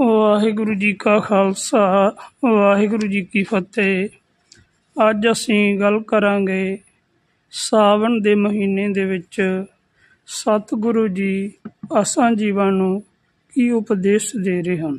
ਵਾਹਿਗੁਰੂ ਜੀ ਕਾ ਖਾਲਸਾ, ਵਾਹਿਗੁਰੂ ਜੀ ਕੀ ਫਤਿਹ। ਅੱਜ ਅਸੀਂ ਗੱਲ ਕਰਾਂਗੇ ਸਾਵਣ ਦੇ ਮਹੀਨੇ ਦੇ ਵਿੱਚ ਸਤਿਗੁਰੂ ਜੀ ਅਸਾਂ ਜੀਵਾਂ ਨੂੰ ਕੀ ਉਪਦੇਸ਼ ਦੇ ਰਹੇ ਹਨ।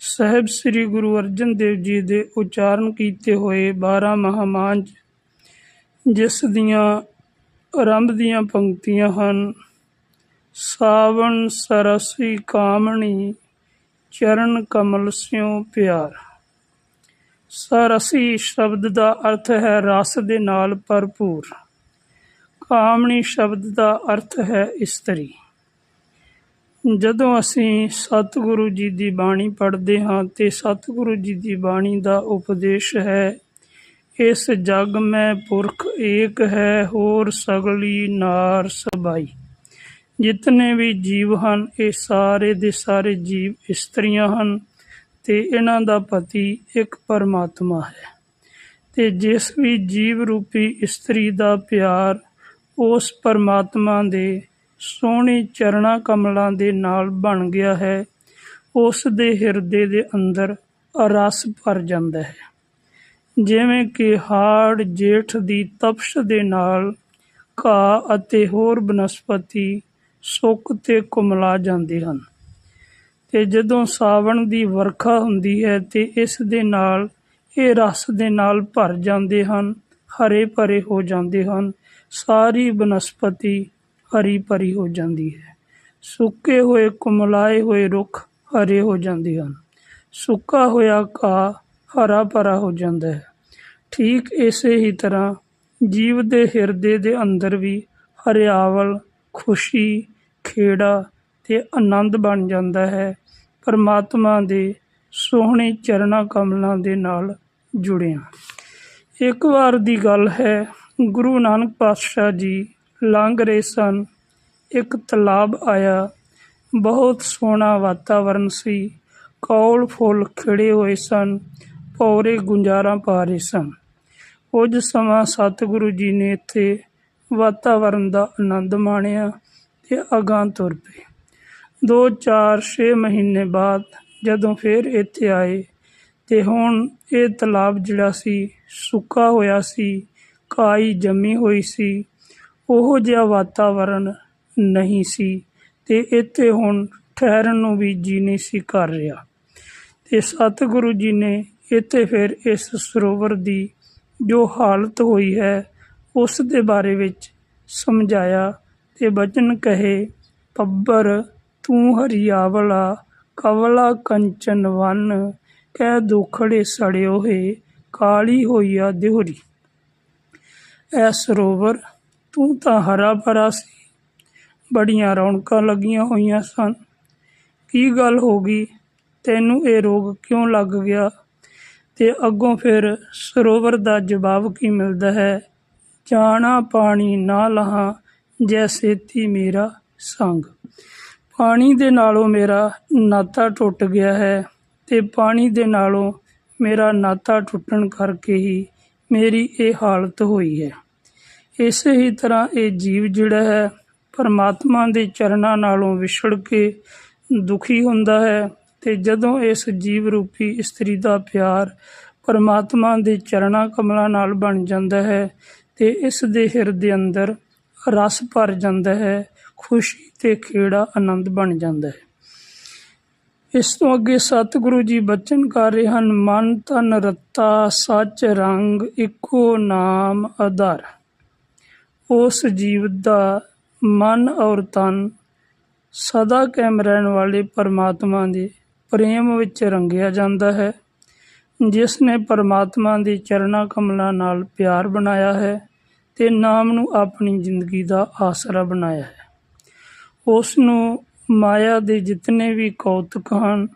ਸਹਿਬ ਸ੍ਰੀ ਗੁਰੂ ਅਰਜਨ ਦੇਵ ਜੀ ਦੇ ਉਚਾਰਨ ਕੀਤੇ ਹੋਏ 12 ਮਹਾਮਾਂਜ ਜਿਸ ਦੀਆਂ ਆਰੰਭ ਦੀਆਂ ਪੰਕਤੀਆਂ ਹਨ, ਸਾਵਣ ਸਰਸੀ ਕਾਮਣੀ ਚਰਨ ਕਮਲ ਸਿਉ ਪਿਆਰ। ਸਰਸੀ ਸ਼ਬਦ ਦਾ ਅਰਥ ਹੈ ਰਸ ਦੇ ਨਾਲ ਭਰਪੂਰ। ਕਾਮਣੀ ਸ਼ਬਦ ਦਾ ਅਰਥ ਹੈ ਇਸਤਰੀ। ਜਦੋਂ ਅਸੀਂ ਸਤਿਗੁਰੂ ਜੀ ਦੀ ਬਾਣੀ ਪੜ੍ਹਦੇ ਹਾਂ ਤੇ ਸਤਿਗੁਰੂ ਜੀ ਦੀ ਬਾਣੀ ਦਾ ਉਪਦੇਸ਼ ਹੈ, ਇਸ ਜਗ ਮੈਂ ਪੁਰਖ ਏਕ ਹੈ, ਹੋਰ ਸਗਲੀ ਨਾਰ ਸਬਾਈ। ਜਿਤਨੇ ਵੀ ਜੀਵ ਹਨ, ਇਹ ਸਾਰੇ ਦੇ ਸਾਰੇ ਜੀਵ ਇਸਤਰੀਆਂ ਹਨ ਤੇ ਇਹਨਾਂ ਦਾ ਪਤੀ ਇੱਕ ਪਰਮਾਤਮਾ ਹੈ। ਤੇ ਜਿਸ ਵੀ ਜੀਵ ਰੂਪੀ ਇਸਤਰੀ ਦਾ ਪਿਆਰ ਉਸ ਪਰਮਾਤਮਾ ਦੇ ਸੋਹਣੇ ਚਰਣਾ ਕਮਲਾਂ ਦੇ ਨਾਲ ਬਣ ਗਿਆ ਹੈ, ਉਸ ਦੇ ਹਿਰਦੇ ਦੇ ਅੰਦਰ ਰਸ ਭਰ ਜਾਂਦਾ ਹੈ। ਜਿਵੇਂ ਕਿ ਹਾੜ ਜੇਠ ਦੀ ਤਪਸ਼ ਦੇ ਨਾਲ ਘਾਹ ਅਤੇ ਹੋਰ ਬਨਸਪਤੀ ਸੁੱਕ ਤੇ ਕੁਮਲਾ ਜਾਂਦੇ ਹਨ। ਤੇ ਜਦੋਂ ਸਾਵਣ ਦੀ ਵਰਖਾ ਹੁੰਦੀ ਹੈ ਤੇ ਇਸ ਦੇ ਨਾਲ, ਇਹ ਰਸ ਦੇ ਨਾਲ ਭਰ ਜਾਂਦੇ ਹਨ, ਹਰੇ ਭਰੇ ਹੋ ਜਾਂਦੇ ਹਨ, ਸਾਰੀ ਬਨਸਪਤੀ ਹਰੀ ਭਰੀ ਹੋ ਜਾਂਦੀ ਹੈ। ਸੁੱਕੇ ਹੋਏ, ਕੁਮਲਾਏ ਹੋਏ ਰੁੱਖ ਹਰੇ ਹੋ ਜਾਂਦੇ ਹਨ। ਸੁੱਕਾ ਹੋਇਆ ਘਾਹ ਹਰਾ ਭਰਾ ਹੋ ਜਾਂਦਾ ਹੈ। ਠੀਕ ਇਸੇ ਹੀ ਤਰ੍ਹਾਂ ਜੀਵ ਦੇ ਹਿਰਦੇ ਦੇ ਅੰਦਰ ਵੀ ਹਰਿਆਵਲ, ਖੁਸ਼ੀ ਖੇੜਾ ਤੇ ਆਨੰਦ ਬਣ ਜਾਂਦਾ ਹੈ। ਪਰਮਾਤਮਾ ਦੇ ਸੋਹਣੇ ਚਰਣਾ ਕਮਲਾਂ ਦੇ ਨਾਲ ਜੁੜਿਆ। ਇੱਕ ਵਾਰ ਦੀ ਗੱਲ ਹੈ, ਗੁਰੂ ਨਾਨਕ ਪਾਤਸ਼ਾਹ ਜੀ ਲੰਘ ਰਹੇ ਸਨ। ਇੱਕ ਤਲਾਬ ਆਇਆ। ਬਹੁਤ ਸੋਹਣਾ ਵਾਤਾਵਰਨ ਸੀ। ਕੌਲ ਫੁੱਲ ਖਿੜੇ ਹੋਏ ਸਨ। ਪੌਰੇ ਗੁੰਜਾਰਾਂ ਪਾ ਰਹੇ ਸਨ। ਕੁਝ ਸਮਾਂ ਸਤਿਗੁਰੂ ਜੀ ਨੇ ਇੱਥੇ ਵਾਤਾਵਰਨ ਦਾ ਆਨੰਦ ਮਾਣਿਆ। ਤੇ ਅਗਾਂਹ ਤੁਰ ਪਏ। ਦੋ ਚਾਰ ਛੇ ਮਹੀਨੇ ਬਾਅਦ ਜਦੋਂ ਫਿਰ ਇੱਥੇ ਆਏ ਤੇ ਹੁਣ ਇਹ ਤਲਾਬ ਜਿਹੜਾ ਸੀ, ਸੁੱਕਾ ਹੋਇਆ ਸੀ, ਕਾਈ ਜੰਮੀ ਹੋਈ ਸੀ, ਉਹੋ ਜਿਹਾ ਵਾਤਾਵਰਨ ਨਹੀਂ ਸੀ ਤੇ ਇੱਥੇ ਹੁਣ ਠਹਿਰਨ ਨੂੰ ਵੀ ਜੀ ਨਹੀਂ ਸੀ ਕਰ ਰਿਹਾ। ਤੇ ਸਤਿਗੁਰੂ ਜੀ ਨੇ ਇੱਥੇ ਫਿਰ ਇਸ ਸਰੋਵਰ ਦੀ ਜੋ ਹਾਲਤ ਹੋਈ ਹੈ, ਉਸ ਦੇ ਬਾਰੇ ਵਿੱਚ ਸਮਝਾਇਆ ਤੇ ਬਚਨ ਕਹੇ, ਪੱਬਰ, ਤੂੰ ਹਰੀਆਵਲਾ, ਕਵਲਾ ਕੰਚਨ ਵਨ, ਕਹਿ ਦੋਖੜੇ ਸੜਿਓ ਹੈ ਕਾਲੀ ਹੋਈਆ ਦਿਹਰੀ। ਐ ਸਰੋਵਰ, ਤੂੰ ਤਾਂ ਹਰਾ ਭਰਾ ਸੀ। ਬੜੀਆਂ ਰੌਣਕਾਂ ਲੱਗੀਆਂ ਹੋਈਆਂ ਸਨ। ਕੀ ਗੱਲ ਹੋ ਗਈ? ਤੈਨੂੰ ਇਹ ਰੋਗ ਕਿਉਂ ਲੱਗ ਗਿਆ? ਤੇ ਅੱਗੋਂ ਫਿਰ ਸਰੋਵਰ ਦਾ ਜਵਾਬ ਕੀ ਮਿਲਦਾ ਹੈ? ਜਾਣਾ ਪਾਣੀ ਨਾ ਲਹਾ ਜੈ ਸੇਤੀ ਮੇਰਾ ਸੰਗ। ਪਾਣੀ ਦੇ ਨਾਲੋਂ ਮੇਰਾ ਨਾਤਾ ਟੁੱਟ ਗਿਆ ਹੈ ਤੇ ਪਾਣੀ ਦੇ ਨਾਲੋਂ ਮੇਰਾ ਨਾਤਾ ਟੁੱਟਣ ਕਰਕੇ ਹੀ ਮੇਰੀ ਇਹ ਹਾਲਤ ਹੋਈ ਹੈ। ਇਸੇ ਹੀ ਤਰ੍ਹਾਂ ਇਹ ਜੀਵ ਜਿਹੜਾ ਹੈ ਪਰਮਾਤਮਾ ਦੇ ਚਰਨਾਂ ਨਾਲੋਂ ਵਿਛੜ ਕੇ ਦੁਖੀ ਹੁੰਦਾ ਹੈ ਤੇ ਜਦੋਂ ਇਸ ਜੀਵ ਰੂਪੀ ਇਸਤਰੀ ਦਾ ਪਿਆਰ ਪਰਮਾਤਮਾ ਦੇ ਚਰਨਾਂ ਕਮਲਾਂ ਨਾਲ ਬਣ ਜਾਂਦਾ ਹੈ ਤੇ ਇਸ ਦੇ ਹਿਰਦੇ ਅੰਦਰ ਰਸ ਭਰ ਜਾਂਦਾ ਹੈ, ਖੁਸ਼ੀ ਤੇ ਖੇੜਾ ਆਨੰਦ ਬਣ ਜਾਂਦਾ ਹੈ। ਇਸ ਤੋਂ ਅੱਗੇ ਸਤਿਗੁਰੂ ਜੀ ਬਚਨ ਕਰ ਰਹੇ ਹਨ, ਮਨ ਤਨ ਰਤਾ ਸੱਚ ਰੰਗ ਇੱਕੋ ਨਾਮ ਆਧਾਰ। ਉਸ ਜੀਵ ਦਾ ਮਨ ਔਰ ਤਨ ਸਦਾ ਕਾਇਮ ਰਹਿਣ ਵਾਲੇ ਪਰਮਾਤਮਾ ਦੇ ਪ੍ਰੇਮ ਵਿੱਚ ਰੰਗਿਆ ਜਾਂਦਾ ਹੈ, ਜਿਸ ਨੇ ਪਰਮਾਤਮਾ ਦੇ ਚਰਣਾ ਕਮਲਾਂ ਨਾਲ ਪਿਆਰ ਬਣਾਇਆ ਹੈ। ਤੇ ਨਾਮ ਨੂੰ ਆਪਣੀ ਜ਼ਿੰਦਗੀ ਦਾ ਆਸਰਾ ਬਣਾਇਆ ਹੈ। ਉਸ ਨੂੰ ਮਾਇਆ ਦੇ ਜਿਤਨੇ ਵੀ ਕੌਤਕ ਹਨ,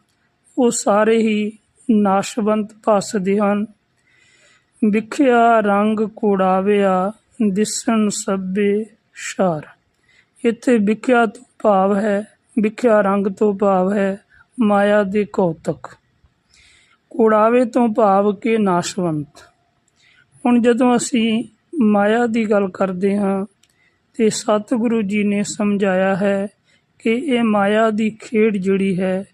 ਉਹ ਸਾਰੇ ਹੀ ਨਾਸ਼ਵੰਤ ਭਾਸਦੇ ਹਨ। ਵਿਖਿਆ ਰੰਗ ਕੋੜਾਵਿਆ, ਦਿਸਣ ਸਭੇ ਸ਼ਾਰ। ਇੱਥੇ ਵਿਖਿਆ ਤੋਂ ਭਾਵ ਹੈ, ਵਿਖਿਆ ਰੰਗ ਤੋਂ ਭਾਵ ਹੈ, ਮਾਇਆ ਦੇ ਕੌਤਕ। ਕੁੜਾਵੇ ਤੋਂ ਭਾਵ ਕੇ ਨਾਸ਼ਵੰਤ। ਹੁਣ ਜਦੋਂ ਅਸੀਂ ਮਾਇਆ ਦੀ ਗੱਲ ਕਰਦੇ ਹਾਂ ਤੇ ਸਤਿਗੁਰੂ ਜੀ ਨੇ ਸਮਝਾਇਆ ਹੈ ਕਿ ਇਹ ਮਾਇਆ ਦੀ ਖੇਡ ਜਿਹੜੀ ਹੈ,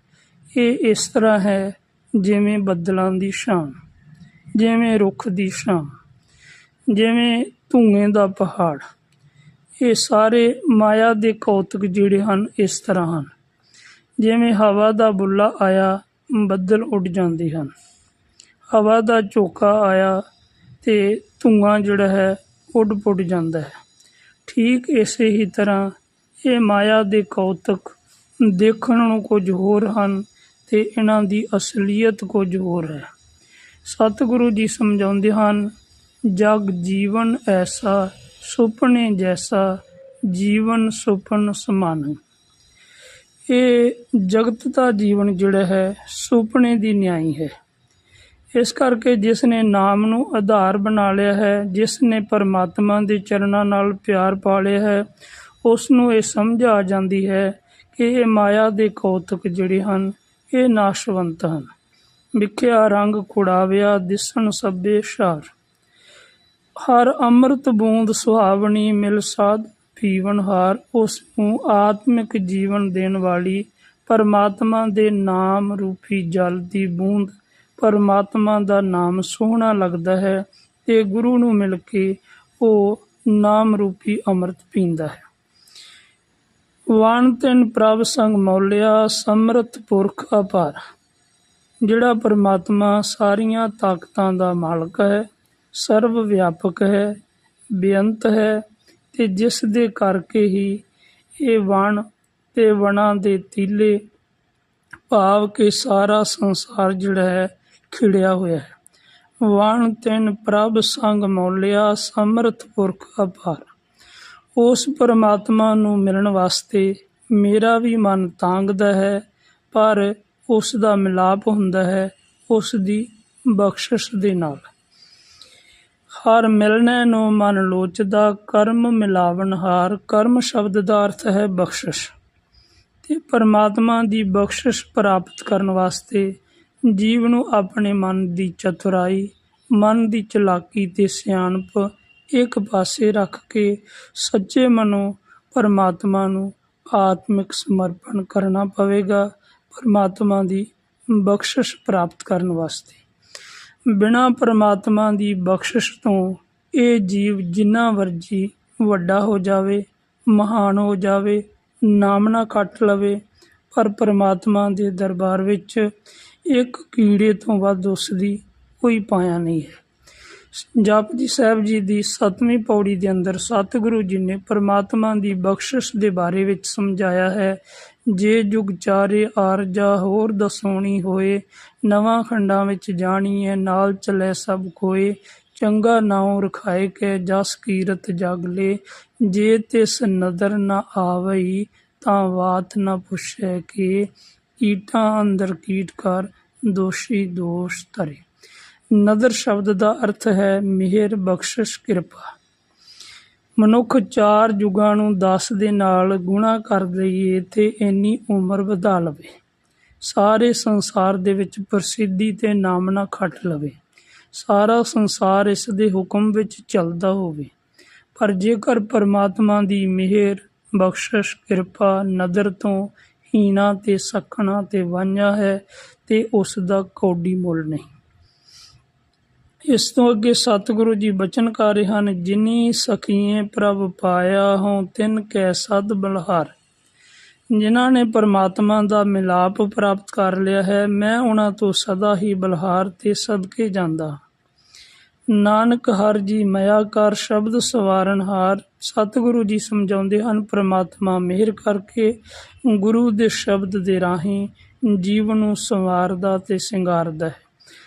ਇਹ ਇਸ ਤਰ੍ਹਾਂ ਹੈ ਜਿਵੇਂ ਬੱਦਲਾਂ ਦੀ ਛਾਂ, ਜਿਵੇਂ ਰੁੱਖ ਦੀ ਛਾਂ, ਜਿਵੇਂ ਧੂਏ ਦਾ ਪਹਾੜ। ਇਹ ਸਾਰੇ ਮਾਇਆ ਦੇ ਕੌਤਕ ਜਿਹੜੇ ਹਨ, ਇਸ ਤਰ੍ਹਾਂ ਹਨ। ਜਿਵੇਂ ਹਵਾ ਦਾ ਬੁੱਲਾ ਆਇਆ, ਬੱਦਲ ਉੱਡ ਜਾਂਦੇ ਹਨ। ਹਵਾ ਦਾ ਝੋਕਾ ਆਇਆ ਤੇ ਧੂੰਆਂ ਜਿਹੜਾ ਹੈ ਉੱਡ ਪੁੱਡ ਜਾਂਦਾ ਹੈ। ਠੀਕ ਇਸੇ ਹੀ ਤਰ੍ਹਾਂ ਇਹ ਮਾਇਆ ਦੇ ਕੌਤਕ ਦੇਖਣ ਨੂੰ ਕੁਝ ਹੋਰ ਹਨ ਤੇ ਇਹਨਾਂ ਦੀ ਅਸਲੀਅਤ ਕੁਝ ਹੋਰ ਹੈ। ਸਤਿਗੁਰੂ ਜੀ ਸਮਝਾਉਂਦੇ ਹਨ, ਜਗ ਜੀਵਨ ਐਸਾ, ਸੁਪਨੇ ਜੈਸਾ, ਜੀਵਨ ਸੁਪਨ ਸਮਾਨ। ਇਹ ਜਗਤ ਦਾ ਜੀਵਨ ਜਿਹੜਾ ਹੈ, ਸੁਪਨੇ ਦੀ ਨਿਆਈ ਹੈ। ਇਸ ਕਰਕੇ ਜਿਸ ਨੇ ਨਾਮ ਨੂੰ ਆਧਾਰ ਬਣਾ ਲਿਆ ਹੈ, ਜਿਸ ਨੇ ਪਰਮਾਤਮਾ ਦੇ ਚਰਨਾਂ ਨਾਲ ਪਿਆਰ ਪਾ ਲਿਆ ਹੈ, ਉਸ ਨੂੰ ਇਹ ਸਮਝ ਆ ਜਾਂਦੀ ਹੈ ਕਿ ਇਹ ਮਾਇਆ ਦੇ ਕੌਤਕ ਜਿਹੜੇ ਹਨ, ਇਹ ਨਾਸ਼ਵੰਤ ਹਨ। ਵਿਖਿਆ ਰੰਗ ਕੁੜਾਵਿਆ ਦਿਸਣ ਸਭੇ ਸ਼ਾਰ। ਹਰ ਅੰਮ੍ਰਿਤ ਬੂੰਦ ਸੁਹਾਵਣੀ ਮਿਲ ਸਾਧ ਪੀਵਨ ਹਾਰ, ਉਸ ਨੂੰ ਆਤਮਿਕ ਜੀਵਨ ਦੇਣ ਵਾਲੀ ਪਰਮਾਤਮਾ ਦੇ ਨਾਮ ਰੂਪੀ ਜਲ ਦੀ ਬੂੰਦ ਪਰਮਾਤਮਾ ਦਾ ਨਾਮ ਸੋਹਣਾ ਲੱਗਦਾ ਹੈ ਤੇ ਗੁਰੂ ਨੂੰ ਮਿਲ ਕੇ ਉਹ ਨਾਮ ਰੂਪੀ ਅੰਮ੍ਰਿਤ ਪੀਂਦਾ ਹੈ। ਵਾਣ ਤਿੰਨ ਪ੍ਰਭ ਸੰਗ ਮੌਲਿਆ ਸਮਰਥ ਪੁਰਖ ਅਪਾਰ। ਜਿਹੜਾ ਪਰਮਾਤਮਾ ਸਾਰੀਆਂ ਤਾਕਤਾਂ ਦਾ ਮਾਲਕ ਹੈ, ਸਰਵ ਵਿਆਪਕ ਹੈ, ਬੇਅੰਤ ਹੈ ਤੇ ਜਿਸ ਦੇ ਕਰਕੇ ਹੀ ਇਹ ਵਣ ਤੇ ਵਣਾਂ ਦੇ ਤੀਲੇ ਭਾਵ ਕਿ ਸਾਰਾ ਸੰਸਾਰ ਜਿਹੜਾ ਹੈ ਖਿੜਿਆ ਹੋਇਆ ਹੈ। ਵਣ ਤਿਨ ਪ੍ਰਭ ਸੰਗ ਮੌਲਿਆ, ਸਮਰਥ ਪੁਰਖ ਅਪਾਰ। ਉਸ ਪਰਮਾਤਮਾ ਨੂੰ ਮਿਲਣ ਵਾਸਤੇ ਮੇਰਾ ਵੀ ਮਨ ਤਾਂਗਦਾ ਹੈ, ਪਰ ਉਸ ਦਾ ਮਿਲਾਪ ਹੁੰਦਾ ਹੈ ਉਸ ਦੀ ਬਖਸ਼ਿਸ਼ ਦੇ ਨਾਲ। ਹਰ ਮਿਲਣੇ ਨੂੰ ਮਨ ਲੋਚਦਾ, ਕਰਮ ਮਿਲਾਵਨ ਹਾਰ। ਕਰਮ ਸ਼ਬਦ ਦਾ ਅਰਥ ਹੈ ਬਖਸ਼ਿਸ਼। ਤੇ ਪਰਮਾਤਮਾ ਦੀ ਬਖਸ਼ਿਸ਼ ਪ੍ਰਾਪਤ ਕਰਨ ਵਾਸਤੇ ਜੀਵ ਨੂੰ ਆਪਣੇ ਮਨ ਦੀ ਚਤੁਰਾਈ, ਮਨ ਦੀ ਚਲਾਕੀ ਤੇ ਸਿਆਣਪ ਇੱਕ ਪਾਸੇ ਰੱਖ ਕੇ ਸੱਚੇ ਮਨੋਂ ਪਰਮਾਤਮਾ ਨੂੰ ਆਤਮਿਕ ਸਮਰਪਣ ਕਰਨਾ ਪਵੇਗਾ, ਪਰਮਾਤਮਾ ਦੀ ਬਖਸ਼ਿਸ਼ ਪ੍ਰਾਪਤ ਕਰਨ ਵਾਸਤੇ। ਬਿਨਾਂ ਪਰਮਾਤਮਾ ਦੀ ਬਖਸ਼ਿਸ਼ ਤੋਂ ਇਹ ਜੀਵ ਜਿੰਨਾ ਵਰਜੀ ਵੱਡਾ ਹੋ ਜਾਵੇ, ਮਹਾਨ ਹੋ ਜਾਵੇ, ਨਾਮ ਨਾ ਕੱਟ ਲਵੇ, ਪਰ ਪਰਮਾਤਮਾ ਦੇ ਦਰਬਾਰ ਵਿੱਚ ਇੱਕ ਕੀੜੇ ਤੋਂ ਵੱਧ ਉਸ ਦੀ ਕੋਈ ਪਾਇਆ ਨਹੀਂ ਹੈ। ਜਪਜੀ ਸਾਹਿਬ ਜੀ ਦੀ 7ਵੀਂ ਪੌੜੀ ਦੇ ਅੰਦਰ ਸਤਿਗੁਰੂ ਜੀ ਨੇ ਪਰਮਾਤਮਾ ਦੀ ਬਖਸ਼ਿਸ਼ ਦੇ ਬਾਰੇ ਵਿੱਚ ਸਮਝਾਇਆ ਹੈ, ਜੇ ਜੁਗ ਚਾਰੇ ਆਰਜਾ ਹੋਰ ਦਸੋਣੀ ਹੋਏ, ਨਵਾਂ ਖੰਡਾਂ ਵਿੱਚ ਜਾਣੀ ਹੈ ਨਾਲ ਚਲੇ ਸਭ ਕੋਏ ਚੰਗਾ ਨਾਉ ਰਖਾਏ ਕੇ ਜਸ ਕੀਰਤ ਜਗ ਲੇ, ਜੇ ਤਿਸ ਨਦਰ ਨਾ ਆਵਈ ਤਾਂ ਬਾਤ ਨਾ ਪੁੱਛੇ ਕਿ ਕੀਟਾਂ ਅੰਦਰ ਕੀਟ ਕਰ ਦੋਸ਼ੀ ਦੋਸ਼ ਧਰੇ। ਨਦਰ ਸ਼ਬਦ ਦਾ ਅਰਥ ਹੈ ਮਿਹਰ, ਬਖਸ਼ਿਸ਼, ਕਿਰਪਾ। ਮਨੁੱਖ ਚਾਰ ਯੁਗਾਂ ਨੂੰ 10 ਦੇ ਨਾਲ ਗੁਣਾ ਕਰ ਦਈਏ ਤੇ ਇੰਨੀ ਉਮਰ ਵਧਾ ਲਵੇ। ਸਾਰੇ ਸੰਸਾਰ ਦੇ ਵਿੱਚ ਪ੍ਰਸਿੱਧੀ ਤੇ ਨਾਮਨਾ ਖੱਟ ਲਵੇ। ਸਾਰਾ ਸੰਸਾਰ ਇਸ ਦੇ ਹੁਕਮ ਵਿੱਚ ਚੱਲਦਾ ਹੋਵੇ। ਪਰ ਜੇਕਰ ਪਰਮਾਤਮਾ ਦੀ ਮਿਹਰ, ਬਖਸ਼ਿਸ਼, ਕਿਰਪਾ ਨਦਰ ਤੋਂ ਹੀਣਾ ਤੇ ਸੱਖਣਾ ਤੇ ਵਾਂਝਾ ਹੈ ਤੇ ਉਸ ਦਾ ਕੌਡੀ ਮੁੱਲ ਨਹੀਂ। ਇਸ ਤੋਂ ਅੱਗੇ ਸਤਿਗੁਰੂ ਜੀ ਬਚਨ ਕਰ ਰਹੇ ਹਨ, ਜਿਨੀ ਸਖੀਏ ਪ੍ਰਭ ਪਾਇਆ ਹੋਂ ਤਿਨ ਕੈ ਸਦ ਬਲਹਾਰ। ਜਿਨ੍ਹਾਂ ਨੇ ਪਰਮਾਤਮਾ ਦਾ ਮਿਲਾਪ ਪ੍ਰਾਪਤ ਕਰ ਲਿਆ ਹੈ, ਮੈਂ ਉਹਨਾਂ ਤੋਂ ਸਦਾ ਹੀ ਬਲਹਾਰ ਤੇ ਸਦਕੇ ਜਾਂਦਾ ਨਾਨਕ ਹਰ ਜੀ ਮਇਆ ਕਰ ਸ਼ਬਦ ਸਵਾਰਨ ਹਾਰ। ਸਤਿਗੁਰੂ ਜੀ ਸਮਝਾਉਂਦੇ ਹਨ, ਪ੍ਰਮਾਤਮਾ ਮਿਹਰ ਕਰਕੇ ਗੁਰੂ ਦੇ ਸ਼ਬਦ ਦੇ ਰਾਹੀਂ ਜੀਵਨ ਨੂੰ ਸੰਵਾਰਦਾ ਤੇ ਸਿੰਗਾਰਦਾ ਹੈ।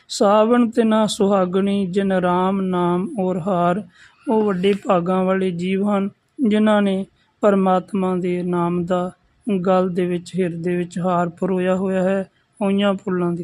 ਸਾਵਣ ਤੇ ਨਾ ਸੁਹਾਗਣੀ, ਜਿਨ ਰਾਮ ਨਾਮ ਔਰ ਹਾਰ, ਉਹ ਵੱਡੇ ਭਾਗਾਂ ਵਾਲੇ ਜੀਵ ਹਨ, ਜਿਨ੍ਹਾਂ ਨੇ ਪਰਮਾਤਮਾ ਦੇ ਨਾਮ ਦਾ ਗਲ ਦੇ ਵਿੱਚ, ਹਿਰਦੇ ਵਿੱਚ ਹਾਰ ਪਰੋਇਆ ਹੋਇਆ ਹੈ। ਹੋਈਆਂ ਫੁੱਲਾਂ ਦੀ